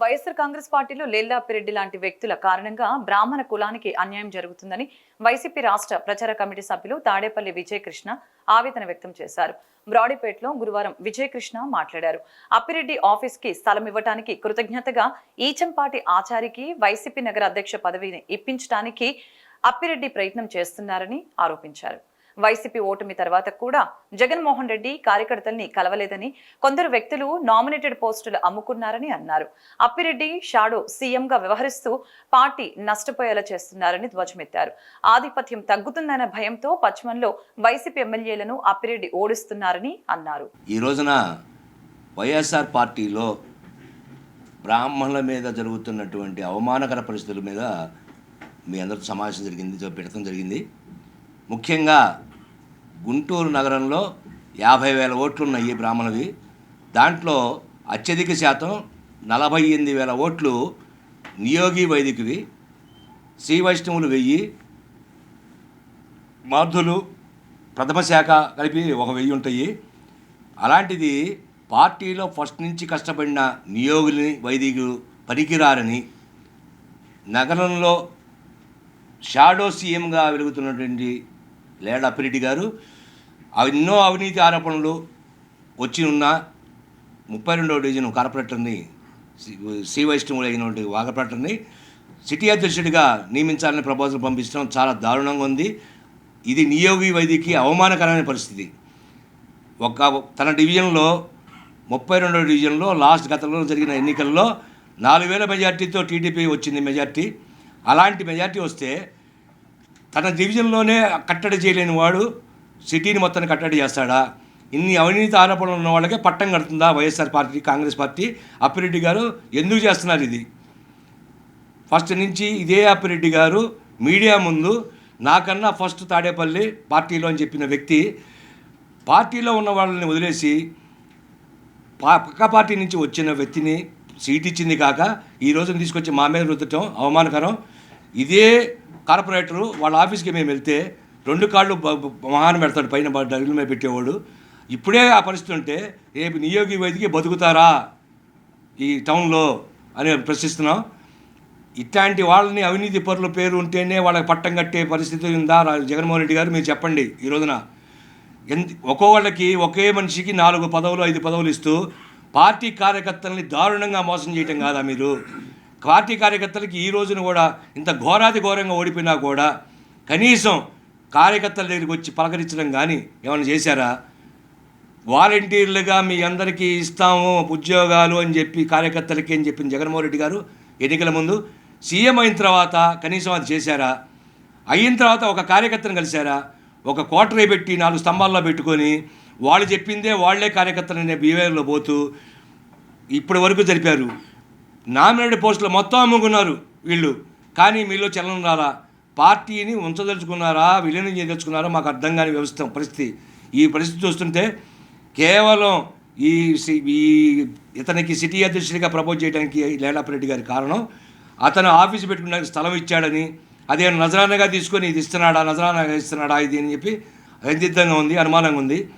వైఎస్ఆర్ కాంగ్రెస్ పార్టీలో లేల్లాపిరెడ్డి లాంటి వ్యక్తుల కారణంగా బ్రాహ్మణ కులానికి అన్యాయం జరుగుతుందని వైసీపీ రాష్ట్ర ప్రచార కమిటీ సభ్యులు తాడేపల్లి విజయకృష్ణ ఆవేదన వ్యక్తం చేశారు. బ్రాడీపేటలో గురువారం విజయకృష్ణ మాట్లాడారు. అప్పిరెడ్డి ఆఫీస్కి స్థలం ఇవ్వటానికి కృతజ్ఞతగా ఈచంపాటి ఆచారికి వైసీపీ నగర అధ్యక్ష పదవిని ఇప్పించడానికి అప్పిరెడ్డి ప్రయత్నం చేస్తున్నారని ఆరోపించారు. వైసీపీ ఓటమి తర్వాత కూడా జగన్మోహన్ రెడ్డి కార్యకర్తల్ని కలవలేదని కొందరు వ్యక్తులు నామినేటెడ్ పోస్టులు అమ్ముకున్నారని అన్నారు. అప్పిరెడ్డి షాడో సీఎంగా వ్యవహరిస్తూ పార్టీ నష్టపోయేలా చేస్తున్నారని ధ్వజమెత్తారు. ఆధిపత్యం తగ్గుతుందన్న భయంతో పశ్చిమంలో వైసీపీ ఎమ్మెల్యేలను అప్పిరెడ్డి ఓడిస్తున్నారని అన్నారు. ఈ రోజున వైఎస్ఆర్ పార్టీలో బ్రాహ్మణుల మీద జరుగుతున్నటువంటి అవమానకర పరిస్థితుల మీద మీ అందరితో సమావేశం జరిగింది పెట్టడం జరిగింది. ముఖ్యంగా గుంటూరు నగరంలో యాభై వేల ఓట్లు ఉన్నాయి బ్రాహ్మణువి దాంట్లో అత్యధిక శాతం నలభై ఎనిమిది వేల ఓట్లు నియోగి వైదికువి శ్రీ వైష్ణవులు వెయ్యి మార్ధులు ప్రథమ శాఖ కలిపి ఒక వెయ్యి ఉంటాయి. అలాంటిది పార్టీలో ఫస్ట్ నుంచి కష్టపడిన నియోగులని వైదికులు పనికిరారని నగరంలో షాడో సీఎంగా వెలుగుతున్నటువంటి లేడా అప్పిరెడ్డి గారు ఎన్నో అవినీతి ఆరోపణలు వచ్చి ఉన్న ముప్పై రెండవ డివిజన్ కార్పొరేటర్ని శ్రీ- శ్రీ వైష్ణవులు అయినటువంటి వాగపేటర్ని సిటీ అధ్యక్షుడిగా నియమించాలని ప్రపోజల్ పంపించడం చాలా దారుణంగా ఉంది. ఇది నియోగి వైద్యకి అవమానకరమైన పరిస్థితి. ఒక తన డివిజన్లో ముప్పై రెండవ డివిజన్లో లాస్ట్ గతంలో జరిగిన ఎన్నికల్లో నాలుగు వేల మెజార్టీతో టీడీపీ వచ్చింది మెజార్టీ. అలాంటి మెజార్టీ వస్తే తన డివిజన్లోనే కట్టడి చేయలేని వాడు సిటీని మొత్తాన్ని కట్టడి చేస్తాడా? ఇన్ని అవినీతి ఆరోపణలు ఉన్న వాళ్ళకే పట్టం కడుతుందా YSR party Congress party? Appireddy గారు ఎందుకు చేస్తున్నారు ఇది? ఫస్ట్ నుంచి ఇదే అప్పిరెడ్డి గారు మీడియా ముందు నాకన్నా ఫస్ట్ తాడేపల్లి పార్టీలో అని చెప్పిన వ్యక్తి పార్టీలో ఉన్న వాళ్ళని వదిలేసి పా పక్క పార్టీ నుంచి వచ్చిన వ్యక్తిని సీట్ ఇచ్చింది కాక ఈ రోజున తీసుకొచ్చి మా మీద రుద్దటం అవమానకరం. ఇదే కార్పొరేటరు వాళ్ళ ఆఫీస్కి మేము వెళ్తే రెండు కాళ్ళు బ- మహాన పెడతాడు పైన డగుల మీద పెట్టేవాడు. ఇప్పుడే ఆ పరిస్థితి ఉంటే రేపు నియోగి వైద్యకి బతుకుతారా ఈ టౌన్లో అని ప్రశ్నిస్తున్నాం. ఇట్లాంటి వాళ్ళని అవినీతి పరుల పేరు ఉంటేనే వాళ్ళకి పట్టం కట్టే పరిస్థితి ఉందా? జగన్మోహన్ రెడ్డి గారు మీరు చెప్పండి ఈ రోజున. ఎంత ఒక్కొక్కళ్ళకి ఒకే మనిషికి నాలుగు పదవులు ఐదు పదవులు ఇస్తూ పార్టీ కార్యకర్తల్ని దారుణంగా మోసం చేయటం కాదా మీరు? పార్టీ కార్యకర్తలకి ఈ రోజున కూడా ఇంత ఘోరాది ఘోరంగా ఓడిపోయినా కూడా కనీసం కార్యకర్తల దగ్గరికి వచ్చి పలకరించడం కానీ ఏమైనా చేశారా? వాలంటీర్లుగా మీ అందరికీ ఇస్తాము ఉద్యోగాలు అని చెప్పి కార్యకర్తలకి అని చెప్పిన జగన్మోహన్ రెడ్డి గారు ఎన్నికల ముందు సీఎం అయిన తర్వాత కనీసం అది చేశారా? అయిన తర్వాత ఒక కార్యకర్తను కలిశారా? ఒక కోటరీ పెట్టి నాలుగు స్తంభాల్లో పెట్టుకొని వాళ్ళు చెప్పిందే వాళ్ళే కార్యకర్తలు అనే బిహేవియర్లో పోతూ ఇప్పటి వరకు జరిపారు. నామినేటెడ్ పోస్టులు మొత్తం అమ్ముకున్నారు వీళ్ళు. కానీ మీలో చలనం రాలా? పార్టీని ఉంచదలుచుకున్నారా విలీనం చేయదలుచుకున్నారా మాకు అర్థం కాని వ్యవస్థ పరిస్థితి. ఈ పరిస్థితి చూస్తుంటే కేవలం ఈ సి- ఈ ఇతనికి సిటీ అధ్యక్షుడిగా ప్రపోజ్ చేయడానికి లేలాపరెడ్డి గారి కారణం. అతను ఆఫీస్ పెట్టుకున్న స్థలం ఇచ్చాడని అదే నజరానగా తీసుకొని ఇది ఇస్తున్నాడా నజరానగా ఇస్తున్నాడా ఇది అని చెప్పి సందిగ్ధంగా ఉంది అనుమానంగా ఉంది.